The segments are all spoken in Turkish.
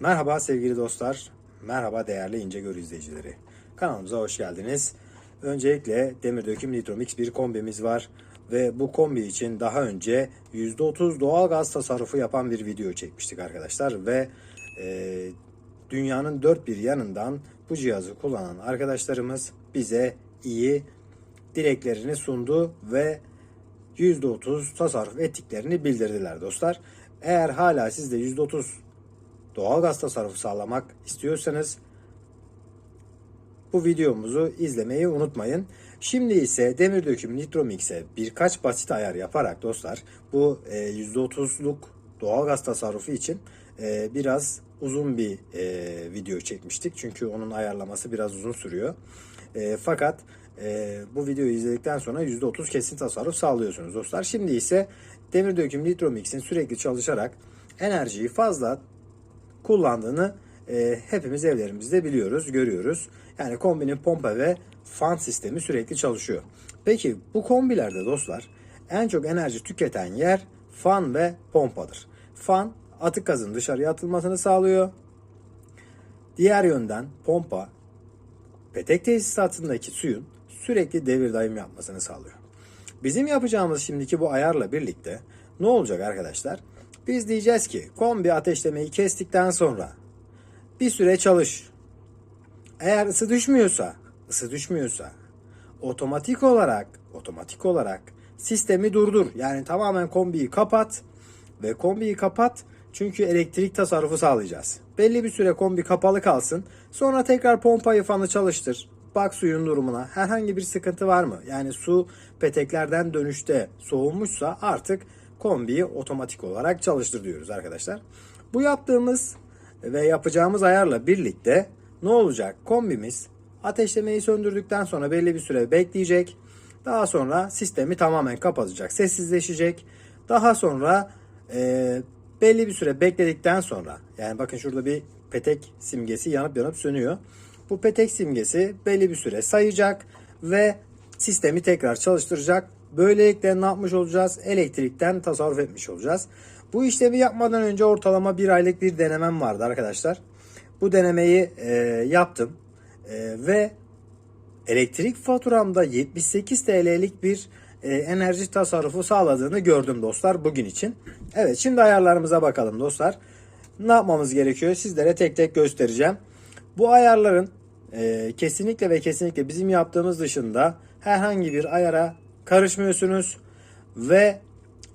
Merhaba sevgili dostlar, merhaba değerli İncegör izleyicileri. Kanalımıza hoş geldiniz. Öncelikle Demir Döküm Nitromix bir kombimiz var ve bu kombi için daha önce %30 doğal gaz tasarrufu yapan bir video çekmiştik arkadaşlar ve e, dünyanın dört bir yanından bu cihazı kullanan arkadaşlarımız bize iyi dileklerini sundu ve %30 tasarruf ettiklerini bildirdiler dostlar. Eğer hala siz de %30 doğalgaz tasarrufu sağlamak istiyorsanız bu videomuzu izlemeyi unutmayın. Şimdi ise demir döküm Nitromix'e birkaç basit ayar yaparak dostlar bu e, %30'luk doğalgaz tasarrufu için e, biraz uzun bir e, video çekmiştik. Çünkü onun ayarlaması biraz uzun sürüyor. Fakat bu videoyu izledikten sonra %30 kesin tasarruf sağlıyorsunuz dostlar. Şimdi ise demir döküm Nitromix'in sürekli çalışarak enerjiyi fazla kullandığını e, hepimiz evlerimizde biliyoruz, görüyoruz. Yani kombinin pompa ve fan sistemi sürekli çalışıyor. Peki bu kombilerde dostlar en çok enerji tüketen yer fan ve pompadır. Fan atık gazın dışarıya atılmasını sağlıyor. Diğer yönden pompa petek tesisatındaki suyun sürekli devir daim yapmasını sağlıyor. Bizim yapacağımız şimdiki bu ayarla birlikte ne olacak arkadaşlar? Biz diyeceğiz ki kombi ateşlemeyi kestikten sonra bir süre çalış. Eğer ısı düşmüyorsa, ısı düşmüyorsa otomatik olarak otomatik olarak sistemi durdur. Yani tamamen kombiyi kapat ve kombiyi kapat çünkü elektrik tasarrufu sağlayacağız. Belli bir süre kombi kapalı kalsın. Sonra tekrar pompayı fanı çalıştır. Bak suyun durumuna. Herhangi bir sıkıntı var mı? Yani su peteklerden dönüşte soğumuşsa artık kombiyi otomatik olarak çalıştır diyoruz arkadaşlar. Bu yaptığımız ve yapacağımız ayarla birlikte ne olacak? Kombimiz ateşlemeyi söndürdükten sonra belli bir süre bekleyecek. Daha sonra sistemi tamamen kapatacak, sessizleşecek. Daha sonra e, belli bir süre bekledikten sonra yani bakın şurada bir petek simgesi yanıp yanıp sönüyor. Bu petek simgesi belli bir süre sayacak ve sistemi tekrar çalıştıracak. Böylelikle ne yapmış olacağız? Elektrikten tasarruf etmiş olacağız. Bu işlemi yapmadan önce ortalama bir aylık bir denemem vardı arkadaşlar. Bu denemeyi e, yaptım e, ve elektrik faturamda 78 TL'lik bir e, enerji tasarrufu sağladığını gördüm dostlar bugün için. Evet şimdi ayarlarımıza bakalım dostlar. Ne yapmamız gerekiyor sizlere tek tek göstereceğim. Bu ayarların e, kesinlikle ve kesinlikle bizim yaptığımız dışında herhangi bir ayara karışmıyorsunuz ve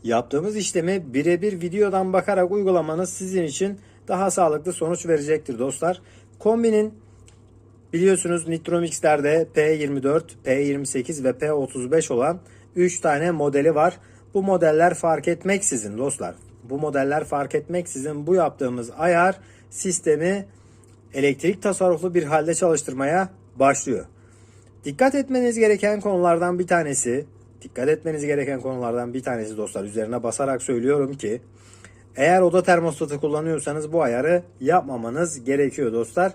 yaptığımız işlemi birebir videodan bakarak uygulamanız sizin için daha sağlıklı sonuç verecektir dostlar. Kombinin biliyorsunuz Nitromix'lerde P24, P28 ve P35 olan 3 tane modeli var. Bu modeller fark etmeksizin dostlar. Bu modeller fark etmeksizin bu yaptığımız ayar sistemi elektrik tasarruflu bir halde çalıştırmaya başlıyor. Dikkat etmeniz gereken konulardan bir tanesi, dikkat etmeniz gereken konulardan bir tanesi dostlar üzerine basarak söylüyorum ki eğer oda termostatı kullanıyorsanız bu ayarı yapmamanız gerekiyor dostlar.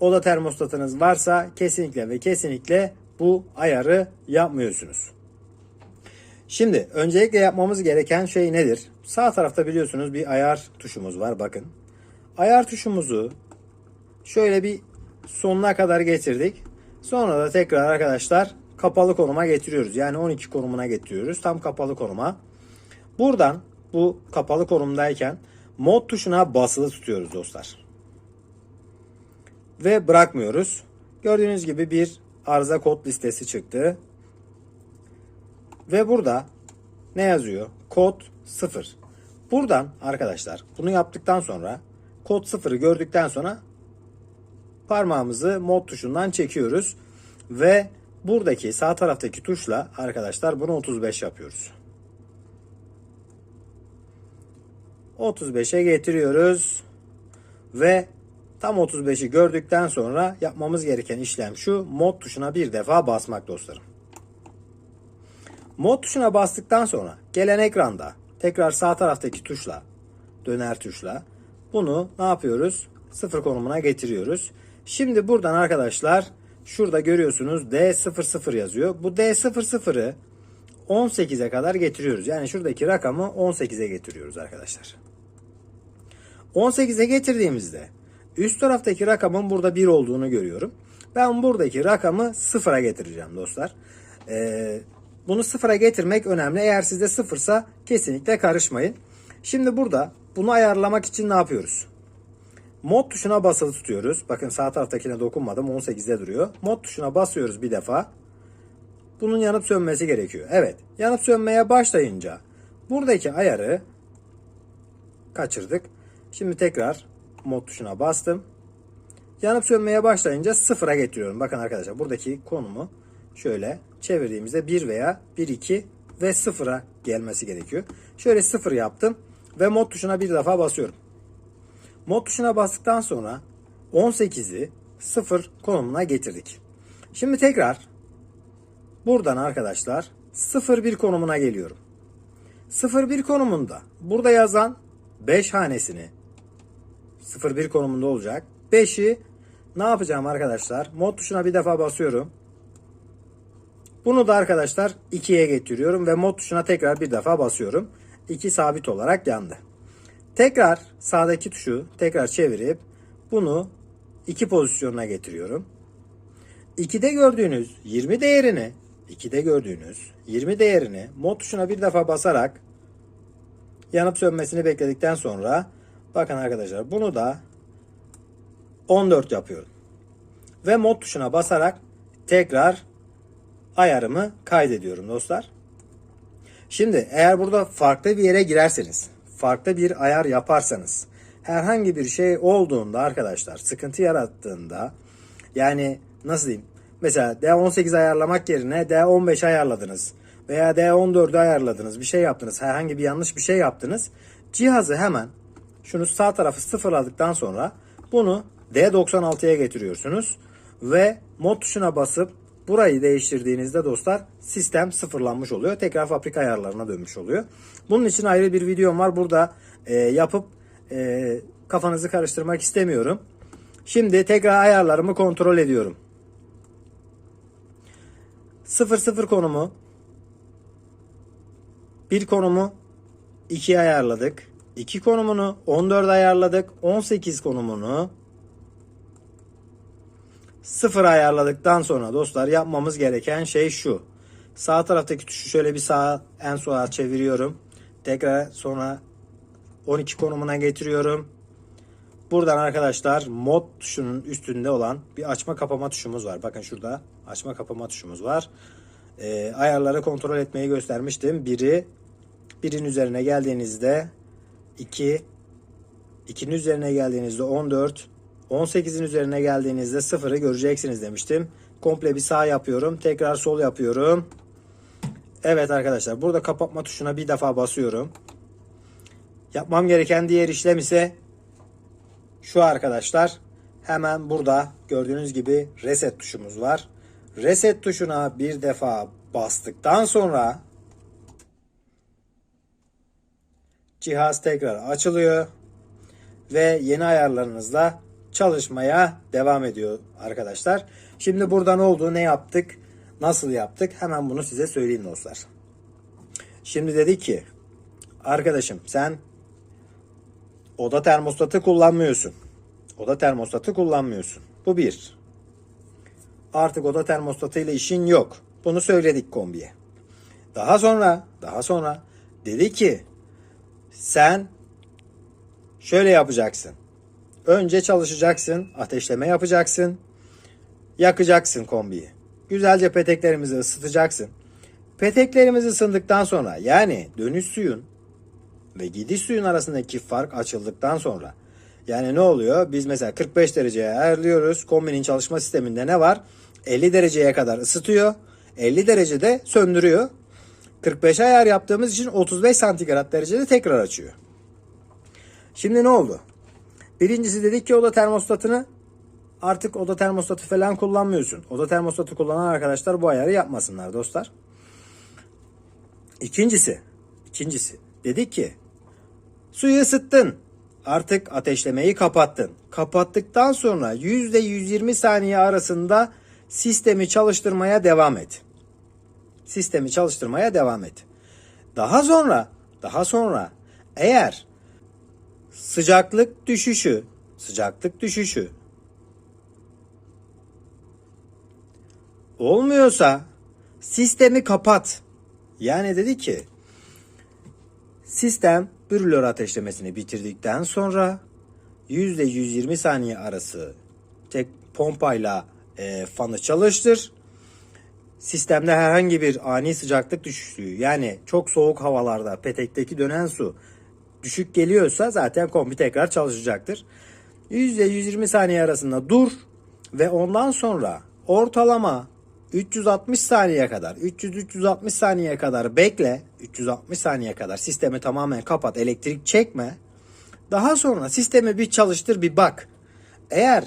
Oda termostatınız varsa kesinlikle ve kesinlikle bu ayarı yapmıyorsunuz. Şimdi öncelikle yapmamız gereken şey nedir? Sağ tarafta biliyorsunuz bir ayar tuşumuz var bakın. Ayar tuşumuzu şöyle bir sonuna kadar getirdik. Sonra da tekrar arkadaşlar kapalı konuma getiriyoruz. Yani 12 konumuna getiriyoruz. Tam kapalı konuma. Buradan bu kapalı konumdayken mod tuşuna basılı tutuyoruz dostlar. Ve bırakmıyoruz. Gördüğünüz gibi bir arıza kod listesi çıktı. Ve burada ne yazıyor? Kod 0. Buradan arkadaşlar bunu yaptıktan sonra kod 0'ı gördükten sonra parmağımızı mod tuşundan çekiyoruz ve buradaki sağ taraftaki tuşla arkadaşlar bunu 35 yapıyoruz. 35'e getiriyoruz ve tam 35'i gördükten sonra yapmamız gereken işlem şu mod tuşuna bir defa basmak dostlarım. Mod tuşuna bastıktan sonra gelen ekranda tekrar sağ taraftaki tuşla döner tuşla bunu ne yapıyoruz? Sıfır konumuna getiriyoruz. Şimdi buradan arkadaşlar şurada görüyorsunuz D00 yazıyor. Bu D00'ı 18'e kadar getiriyoruz. Yani şuradaki rakamı 18'e getiriyoruz arkadaşlar. 18'e getirdiğimizde üst taraftaki rakamın burada 1 olduğunu görüyorum. Ben buradaki rakamı 0'a getireceğim dostlar. Ee, bunu 0'a getirmek önemli. Eğer sizde 0'sa kesinlikle karışmayın. Şimdi burada bunu ayarlamak için ne yapıyoruz? Mod tuşuna basılı tutuyoruz. Bakın sağ taraftakine dokunmadım. 18'de duruyor. Mod tuşuna basıyoruz bir defa. Bunun yanıp sönmesi gerekiyor. Evet. Yanıp sönmeye başlayınca buradaki ayarı kaçırdık. Şimdi tekrar mod tuşuna bastım. Yanıp sönmeye başlayınca sıfıra getiriyorum. Bakın arkadaşlar buradaki konumu şöyle çevirdiğimizde 1 veya 1 2 ve sıfıra gelmesi gerekiyor. Şöyle sıfır yaptım ve mod tuşuna bir defa basıyorum. Mod tuşuna bastıktan sonra 18'i 0 konumuna getirdik. Şimdi tekrar buradan arkadaşlar 01 konumuna geliyorum. 01 konumunda burada yazan 5 hanesini 01 konumunda olacak. 5'i ne yapacağım arkadaşlar? Mod tuşuna bir defa basıyorum. Bunu da arkadaşlar 2'ye getiriyorum ve mod tuşuna tekrar bir defa basıyorum. 2 sabit olarak yandı. Tekrar sağdaki tuşu tekrar çevirip bunu 2 pozisyonuna getiriyorum. 2'de gördüğünüz 20 değerini 2'de gördüğünüz 20 değerini mod tuşuna bir defa basarak yanıp sönmesini bekledikten sonra bakın arkadaşlar bunu da 14 yapıyorum. Ve mod tuşuna basarak tekrar ayarımı kaydediyorum dostlar. Şimdi eğer burada farklı bir yere girerseniz, farklı bir ayar yaparsanız, herhangi bir şey olduğunda arkadaşlar sıkıntı yarattığında yani nasıl diyeyim? Mesela D18 ayarlamak yerine D15 ayarladınız veya D14'ü ayarladınız. Bir şey yaptınız. Herhangi bir yanlış bir şey yaptınız. Cihazı hemen şunu sağ tarafı sıfırladıktan sonra bunu D96'ya getiriyorsunuz ve mod tuşuna basıp burayı değiştirdiğinizde dostlar sistem sıfırlanmış oluyor. Tekrar fabrika ayarlarına dönmüş oluyor. Bunun için ayrı bir videom var. Burada e, yapıp e, kafanızı karıştırmak istemiyorum. Şimdi tekrar ayarlarımı kontrol ediyorum. 00 konumu bir konumu 2 ayarladık. 2 konumunu 14 ayarladık. 18 konumunu 0 ayarladıktan sonra dostlar yapmamız gereken şey şu. Sağ taraftaki tuşu şöyle bir sağa en sola çeviriyorum. Tekrar sonra 12 konumuna getiriyorum. Buradan arkadaşlar mod tuşunun üstünde olan bir açma kapama tuşumuz var. Bakın şurada açma kapama tuşumuz var. Ee, ayarları kontrol etmeyi göstermiştim. Biri birin üzerine geldiğinizde 2 2'nin üzerine geldiğinizde 14 18'in üzerine geldiğinizde 0'ı göreceksiniz demiştim. Komple bir sağ yapıyorum. Tekrar sol yapıyorum. Evet arkadaşlar burada kapatma tuşuna bir defa basıyorum. Yapmam gereken diğer işlem ise şu arkadaşlar. Hemen burada gördüğünüz gibi reset tuşumuz var. Reset tuşuna bir defa bastıktan sonra cihaz tekrar açılıyor ve yeni ayarlarınızla çalışmaya devam ediyor arkadaşlar. Şimdi burada ne oldu, ne yaptık, nasıl yaptık hemen bunu size söyleyeyim dostlar. Şimdi dedi ki arkadaşım sen oda termostatı kullanmıyorsun. Oda termostatı kullanmıyorsun. Bu bir. Artık oda termostatı ile işin yok. Bunu söyledik kombiye. Daha sonra, daha sonra dedi ki sen şöyle yapacaksın. Önce çalışacaksın, ateşleme yapacaksın, yakacaksın kombiyi. Güzelce peteklerimizi ısıtacaksın. Peteklerimiz ısındıktan sonra yani dönüş suyun ve gidiş suyun arasındaki fark açıldıktan sonra yani ne oluyor? Biz mesela 45 dereceye ayarlıyoruz. Kombinin çalışma sisteminde ne var? 50 dereceye kadar ısıtıyor. 50 derecede söndürüyor. 45 ayar yaptığımız için 35 santigrat derecede tekrar açıyor. Şimdi ne oldu? Birincisi dedik ki oda termostatını artık oda termostatı falan kullanmıyorsun. Oda termostatı kullanan arkadaşlar bu ayarı yapmasınlar dostlar. İkincisi, ikincisi dedik ki suyu ısıttın. Artık ateşlemeyi kapattın. Kapattıktan sonra %120 saniye arasında sistemi çalıştırmaya devam et. Sistemi çalıştırmaya devam et. Daha sonra, daha sonra eğer sıcaklık düşüşü, sıcaklık düşüşü. Olmuyorsa sistemi kapat. Yani dedi ki sistem brülör ateşlemesini bitirdikten sonra %120 saniye arası tek pompayla e, fanı çalıştır. Sistemde herhangi bir ani sıcaklık düşüşlüğü yani çok soğuk havalarda petekteki dönen su düşük geliyorsa zaten kombi tekrar çalışacaktır. %120 saniye arasında dur ve ondan sonra ortalama 360 saniye kadar 300-360 saniye kadar bekle 360 saniye kadar sistemi tamamen kapat elektrik çekme. Daha sonra sistemi bir çalıştır bir bak. Eğer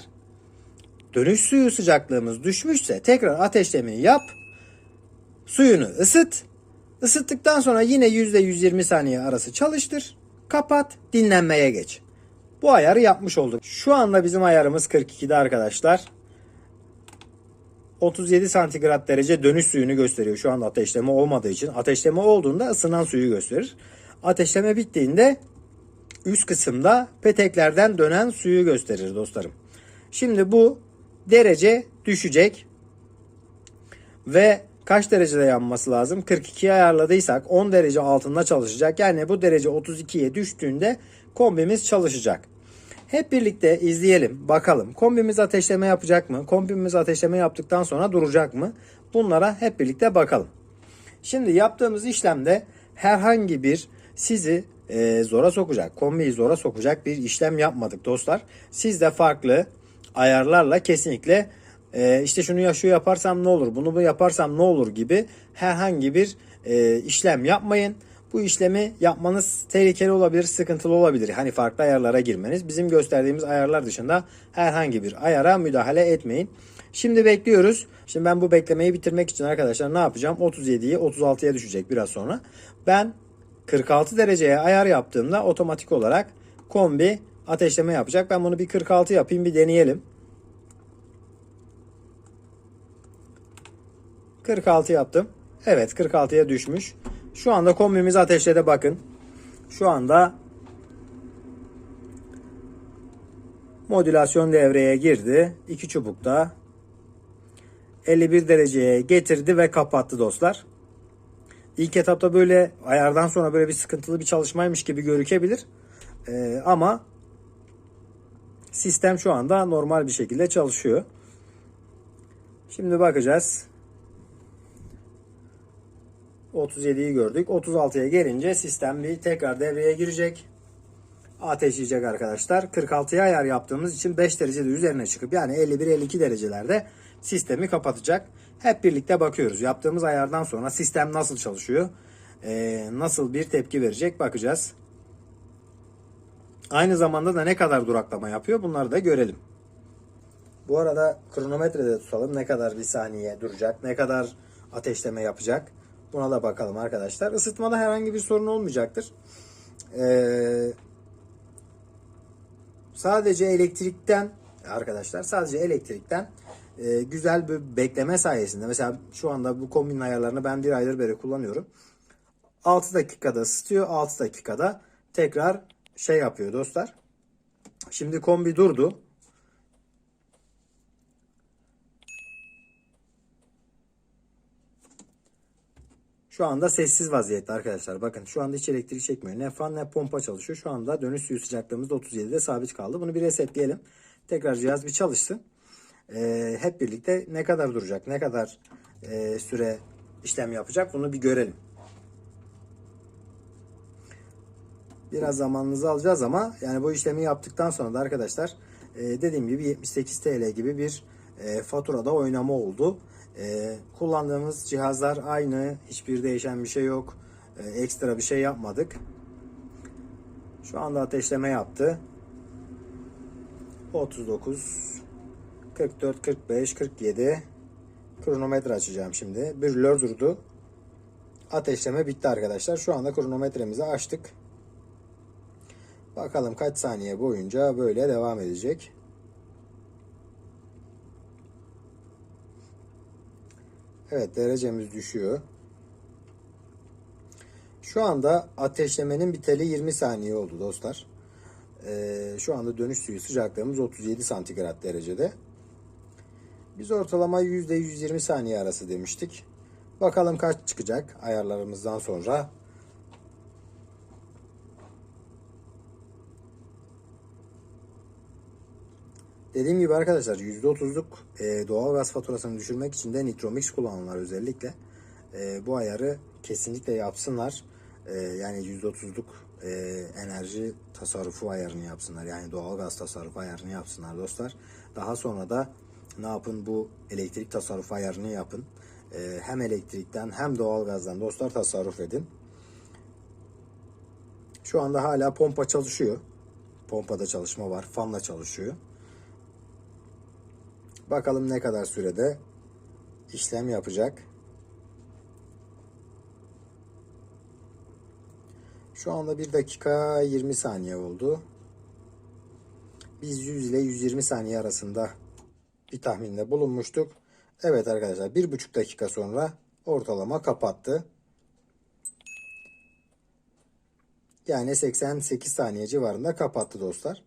dönüş suyu sıcaklığımız düşmüşse tekrar ateşlemeyi yap suyunu ısıt. Isıttıktan sonra yine %120 saniye arası çalıştır kapat dinlenmeye geç bu ayarı yapmış olduk şu anda bizim ayarımız 42'de arkadaşlar 37 santigrat derece dönüş suyunu gösteriyor. Şu anda ateşleme olmadığı için. Ateşleme olduğunda ısınan suyu gösterir. Ateşleme bittiğinde üst kısımda peteklerden dönen suyu gösterir dostlarım. Şimdi bu derece düşecek. Ve kaç derecede yanması lazım? 42'ye ayarladıysak 10 derece altında çalışacak. Yani bu derece 32'ye düştüğünde kombimiz çalışacak. Hep birlikte izleyelim, bakalım. Kombimiz ateşleme yapacak mı? Kombimiz ateşleme yaptıktan sonra duracak mı? Bunlara hep birlikte bakalım. Şimdi yaptığımız işlemde herhangi bir sizi e, zora sokacak, kombiyi zora sokacak bir işlem yapmadık dostlar. Siz de farklı ayarlarla kesinlikle e, işte şunu ya şu yaparsam ne olur, bunu bu yaparsam ne olur gibi herhangi bir e, işlem yapmayın. Bu işlemi yapmanız tehlikeli olabilir, sıkıntılı olabilir. Hani farklı ayarlara girmeniz. Bizim gösterdiğimiz ayarlar dışında herhangi bir ayara müdahale etmeyin. Şimdi bekliyoruz. Şimdi ben bu beklemeyi bitirmek için arkadaşlar ne yapacağım? 37'yi 36'ya düşecek biraz sonra. Ben 46 dereceye ayar yaptığımda otomatik olarak kombi ateşleme yapacak. Ben bunu bir 46 yapayım bir deneyelim. 46 yaptım. Evet 46'ya düşmüş. Şu anda kombimizi ateşledi bakın. Şu anda modülasyon devreye girdi. İki çubukta 51 dereceye getirdi ve kapattı dostlar. İlk etapta böyle ayardan sonra böyle bir sıkıntılı bir çalışmaymış gibi görükebilir. Ee, ama sistem şu anda normal bir şekilde çalışıyor. Şimdi bakacağız. 37'yi gördük. 36'ya gelince sistem bir tekrar devreye girecek. Ateşleyecek arkadaşlar. 46'ya ayar yaptığımız için 5 derecede üzerine çıkıp yani 51-52 derecelerde sistemi kapatacak. Hep birlikte bakıyoruz. Yaptığımız ayardan sonra sistem nasıl çalışıyor? Ee, nasıl bir tepki verecek bakacağız. Aynı zamanda da ne kadar duraklama yapıyor bunları da görelim. Bu arada kronometrede tutalım. Ne kadar bir saniye duracak, ne kadar ateşleme yapacak. Buna da bakalım arkadaşlar. Isıtmada herhangi bir sorun olmayacaktır. Ee, sadece elektrikten arkadaşlar sadece elektrikten e, güzel bir bekleme sayesinde mesela şu anda bu kombinin ayarlarını ben bir aydır beri kullanıyorum. 6 dakikada ısıtıyor. 6 dakikada tekrar şey yapıyor dostlar. Şimdi kombi durdu. Şu anda sessiz vaziyette arkadaşlar. Bakın şu anda hiç elektrik çekmiyor. Ne fan ne pompa çalışıyor. Şu anda dönüş suyu sıcaklığımız da 37'de sabit kaldı. Bunu bir resetleyelim. Tekrar cihaz bir çalışsın. Ee, hep birlikte ne kadar duracak, ne kadar e, süre işlem yapacak bunu bir görelim. Biraz zamanınızı alacağız ama yani bu işlemi yaptıktan sonra da arkadaşlar e, dediğim gibi 78 TL gibi bir e, faturada oynama oldu. E, kullandığımız cihazlar aynı. Hiçbir değişen bir şey yok. E, ekstra bir şey yapmadık. Şu anda ateşleme yaptı. 39 44 45 47 kronometre açacağım şimdi. Brülör durdu. Ateşleme bitti arkadaşlar. Şu anda kronometremizi açtık. Bakalım kaç saniye boyunca böyle devam edecek. Evet derecemiz düşüyor. Şu anda ateşlemenin biteli 20 saniye oldu dostlar. Ee, şu anda dönüş suyu sıcaklığımız 37 santigrat derecede. Biz ortalama %120 saniye arası demiştik. Bakalım kaç çıkacak ayarlarımızdan sonra. Dediğim gibi arkadaşlar %30'luk e, doğal gaz faturasını düşürmek için de Nitromix kullananlar özellikle e, bu ayarı kesinlikle yapsınlar. E, yani %30'luk e, enerji tasarrufu ayarını yapsınlar. Yani doğal gaz tasarrufu ayarını yapsınlar dostlar. Daha sonra da ne yapın bu elektrik tasarrufu ayarını yapın. Hem elektrikten hem doğal gazdan dostlar tasarruf edin. Şu anda hala pompa çalışıyor. Pompada çalışma var. Fanla çalışıyor. Bakalım ne kadar sürede işlem yapacak. Şu anda 1 dakika 20 saniye oldu. Biz 100 ile 120 saniye arasında bir tahminde bulunmuştuk. Evet arkadaşlar 1,5 dakika sonra ortalama kapattı. Yani 88 saniye civarında kapattı dostlar.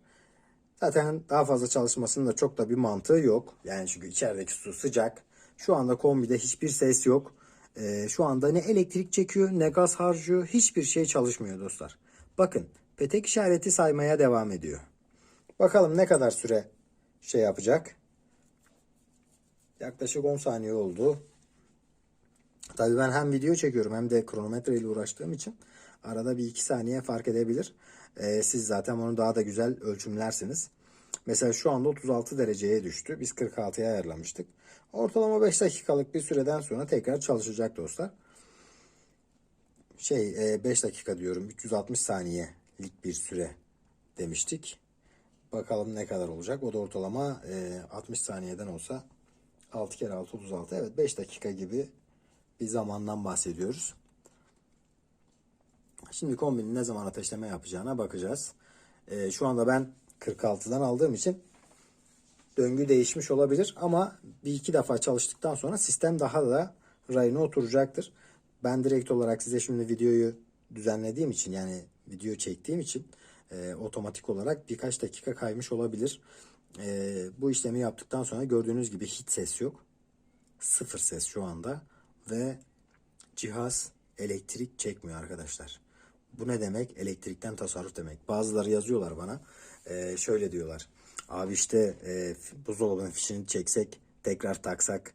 Zaten daha fazla çalışmasının da çok da bir mantığı yok. Yani çünkü içerideki su sıcak. Şu anda kombide hiçbir ses yok. Ee, şu anda ne elektrik çekiyor ne gaz harcıyor. Hiçbir şey çalışmıyor dostlar. Bakın petek işareti saymaya devam ediyor. Bakalım ne kadar süre şey yapacak. Yaklaşık 10 saniye oldu. Tabii ben hem video çekiyorum hem de kronometre ile uğraştığım için arada bir iki saniye fark edebilir. Ee, siz zaten onu daha da güzel ölçümlersiniz. Mesela şu anda 36 dereceye düştü. Biz 46'ya ayarlamıştık. Ortalama 5 dakikalık bir süreden sonra tekrar çalışacak dostlar. Şey 5 dakika diyorum 360 saniyelik bir süre demiştik. Bakalım ne kadar olacak. O da ortalama 60 saniyeden olsa 6 kere 6 36. Evet 5 dakika gibi bir zamandan bahsediyoruz. Şimdi kombinin ne zaman ateşleme yapacağına bakacağız. Ee, şu anda ben 46'dan aldığım için döngü değişmiş olabilir ama bir iki defa çalıştıktan sonra sistem daha da rayına oturacaktır. Ben direkt olarak size şimdi videoyu düzenlediğim için yani video çektiğim için e, otomatik olarak birkaç dakika kaymış olabilir. E, bu işlemi yaptıktan sonra gördüğünüz gibi hiç ses yok. Sıfır ses şu anda ve cihaz elektrik çekmiyor arkadaşlar. Bu ne demek? Elektrikten tasarruf demek. Bazıları yazıyorlar bana. Ee, şöyle diyorlar. Abi işte e, buzdolabının fişini çeksek tekrar taksak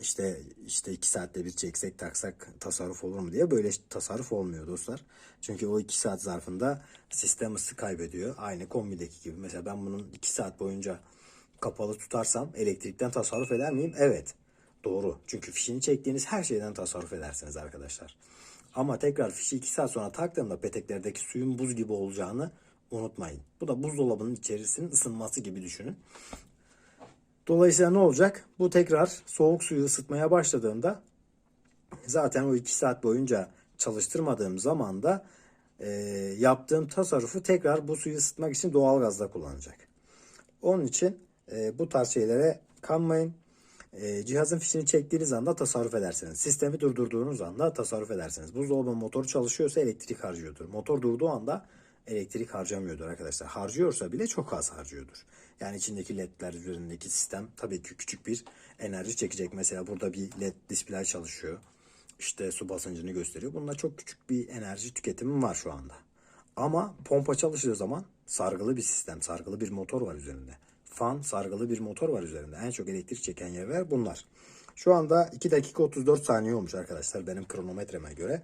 işte işte iki saatte bir çeksek taksak tasarruf olur mu diye böyle tasarruf olmuyor dostlar. Çünkü o iki saat zarfında sistem ısı kaybediyor. Aynı kombideki gibi. Mesela ben bunun iki saat boyunca kapalı tutarsam elektrikten tasarruf eder miyim? Evet. Doğru. Çünkü fişini çektiğiniz her şeyden tasarruf edersiniz arkadaşlar. Ama tekrar fişi 2 saat sonra taktığımda peteklerdeki suyun buz gibi olacağını unutmayın. Bu da buzdolabının içerisinin ısınması gibi düşünün. Dolayısıyla ne olacak? Bu tekrar soğuk suyu ısıtmaya başladığında zaten o 2 saat boyunca çalıştırmadığım zaman da e, yaptığım tasarrufu tekrar bu suyu ısıtmak için doğal gazda kullanacak. Onun için e, bu tarz şeylere kanmayın. E, cihazın fişini çektiğiniz anda tasarruf edersiniz. Sistemi durdurduğunuz anda tasarruf edersiniz. Buzdolabı motoru çalışıyorsa elektrik harcıyordur. Motor durduğu anda elektrik harcamıyordur arkadaşlar. Harcıyorsa bile çok az harcıyordur. Yani içindeki ledler üzerindeki sistem tabii ki küçük bir enerji çekecek. Mesela burada bir led display çalışıyor. İşte su basıncını gösteriyor. Bunda çok küçük bir enerji tüketimi var şu anda. Ama pompa çalıştığı zaman sargılı bir sistem, sargılı bir motor var üzerinde. Fan, sargılı bir motor var üzerinde. En çok elektrik çeken yerler bunlar. Şu anda 2 dakika 34 saniye olmuş arkadaşlar benim kronometreme göre.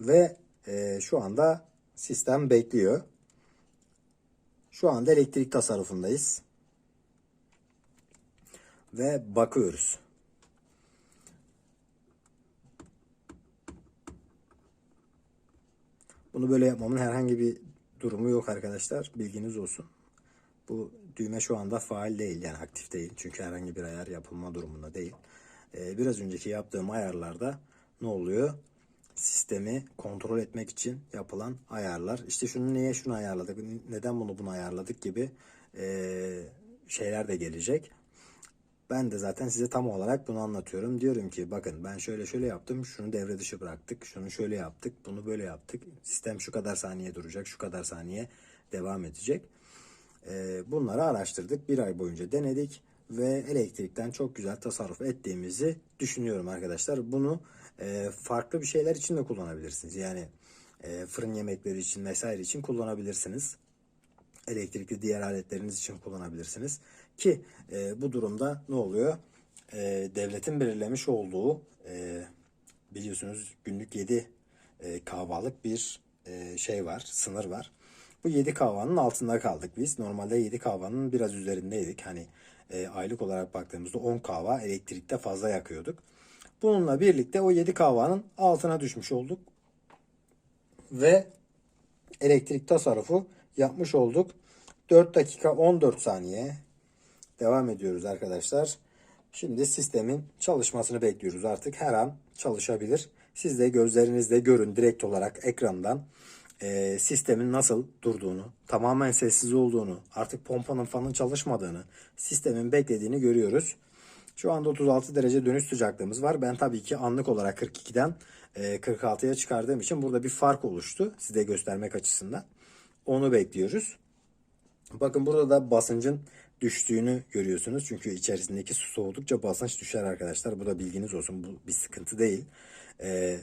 Ve e, şu anda sistem bekliyor. Şu anda elektrik tasarrufundayız. Ve bakıyoruz. Bunu böyle yapmamın herhangi bir durumu yok arkadaşlar. Bilginiz olsun. Bu düğme şu anda faal değil yani aktif değil. Çünkü herhangi bir ayar yapılma durumunda değil. Ee, biraz önceki yaptığım ayarlarda ne oluyor? Sistemi kontrol etmek için yapılan ayarlar. İşte şunu niye şunu ayarladık, neden bunu bunu ayarladık gibi e, şeyler de gelecek. Ben de zaten size tam olarak bunu anlatıyorum. Diyorum ki bakın ben şöyle şöyle yaptım. Şunu devre dışı bıraktık. Şunu şöyle yaptık. Bunu böyle yaptık. Sistem şu kadar saniye duracak. Şu kadar saniye devam edecek. E, bunları araştırdık. Bir ay boyunca denedik ve elektrikten çok güzel tasarruf ettiğimizi düşünüyorum arkadaşlar. Bunu e, farklı bir şeyler için de kullanabilirsiniz. Yani e, fırın yemekleri için vesaire için kullanabilirsiniz. Elektrikli diğer aletleriniz için kullanabilirsiniz. Ki e, bu durumda ne oluyor? Devletin belirlemiş olduğu biliyorsunuz günlük 7 e, kahvalık bir şey var, sınır var. Bu 7 kahvanın altında kaldık biz. Normalde 7 kahvanın biraz üzerindeydik. Hani e, aylık olarak baktığımızda 10 kahva elektrikte fazla yakıyorduk. Bununla birlikte o 7 kahvanın altına düşmüş olduk. Ve elektrik tasarrufu yapmış olduk. 4 dakika 14 saniye devam ediyoruz arkadaşlar. Şimdi sistemin çalışmasını bekliyoruz. Artık her an çalışabilir. Siz de gözlerinizle görün direkt olarak ekrandan e, sistemin nasıl durduğunu, tamamen sessiz olduğunu, artık pompanın fanın çalışmadığını, sistemin beklediğini görüyoruz. Şu anda 36 derece dönüş sıcaklığımız var. Ben tabii ki anlık olarak 42'den e, 46'ya çıkardığım için burada bir fark oluştu. Size göstermek açısından. Onu bekliyoruz. Bakın burada da basıncın düştüğünü görüyorsunuz. Çünkü içerisindeki su soğudukça basınç düşer arkadaşlar. Bu da bilginiz olsun. Bu bir sıkıntı değil. Ee,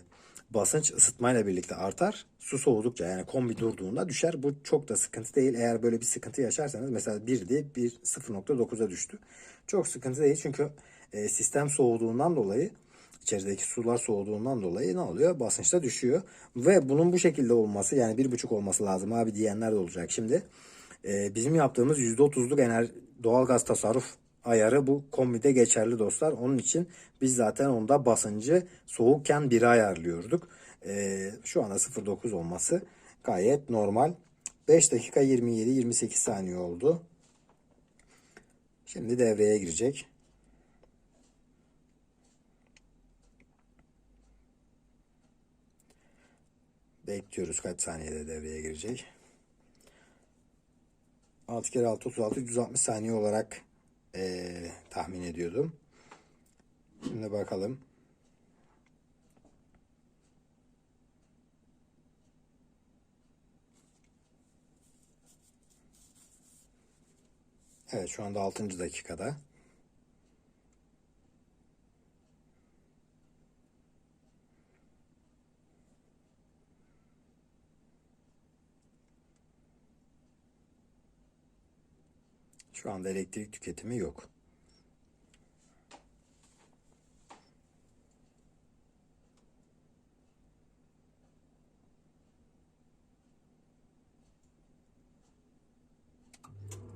basınç ısıtmayla birlikte artar. Su soğudukça yani kombi durduğunda düşer. Bu çok da sıkıntı değil. Eğer böyle bir sıkıntı yaşarsanız mesela 1'di 1 0.9'a düştü. Çok sıkıntı değil çünkü e, sistem soğuduğundan dolayı içerideki sular soğuduğundan dolayı ne oluyor? Basınç da düşüyor. Ve bunun bu şekilde olması yani bir buçuk olması lazım abi diyenler de olacak şimdi. Ee, bizim yaptığımız %30'luk enerji, doğalgaz tasarruf ayarı bu kombide geçerli dostlar. Onun için biz zaten onda basıncı soğukken 1'e ayarlıyorduk. Ee, şu anda 0.9 olması gayet normal. 5 dakika 27-28 saniye oldu. Şimdi devreye girecek. Bekliyoruz kaç saniyede devreye girecek. 6 kere 6 36 160 saniye olarak eee, tahmin ediyordum. Şimdi bakalım. Evet şu anda 6. dakikada. Şu anda elektrik tüketimi yok.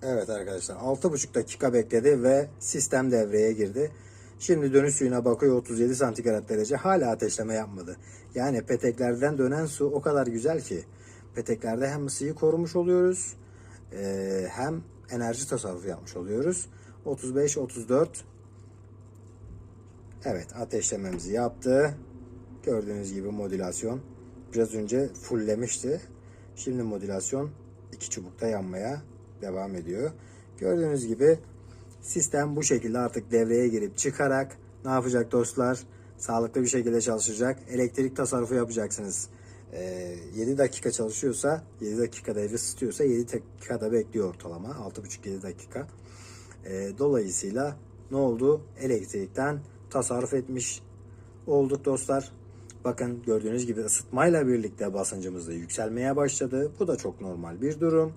Evet arkadaşlar 6,5 dakika bekledi ve sistem devreye girdi. Şimdi dönüş suyuna bakıyor 37 santigrat derece hala ateşleme yapmadı. Yani peteklerden dönen su o kadar güzel ki peteklerde hem ısıyı korumuş oluyoruz hem enerji tasarrufu yapmış oluyoruz. 35 34 Evet ateşlememizi yaptı. Gördüğünüz gibi modülasyon biraz önce fulllemişti. Şimdi modülasyon iki çubukta yanmaya devam ediyor. Gördüğünüz gibi sistem bu şekilde artık devreye girip çıkarak ne yapacak dostlar? Sağlıklı bir şekilde çalışacak. Elektrik tasarrufu yapacaksınız. Ee, 7 dakika çalışıyorsa 7 dakika devre ısıtıyorsa 7 dakikada bekliyor ortalama 6,5-7 dakika. Ee, dolayısıyla ne oldu? Elektrikten tasarruf etmiş olduk dostlar. Bakın gördüğünüz gibi ısıtmayla birlikte basıncımız da yükselmeye başladı. Bu da çok normal bir durum.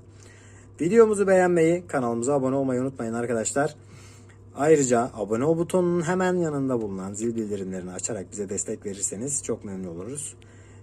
Videomuzu beğenmeyi, kanalımıza abone olmayı unutmayın arkadaşlar. Ayrıca abone ol butonunun hemen yanında bulunan zil bildirimlerini açarak bize destek verirseniz çok memnun oluruz.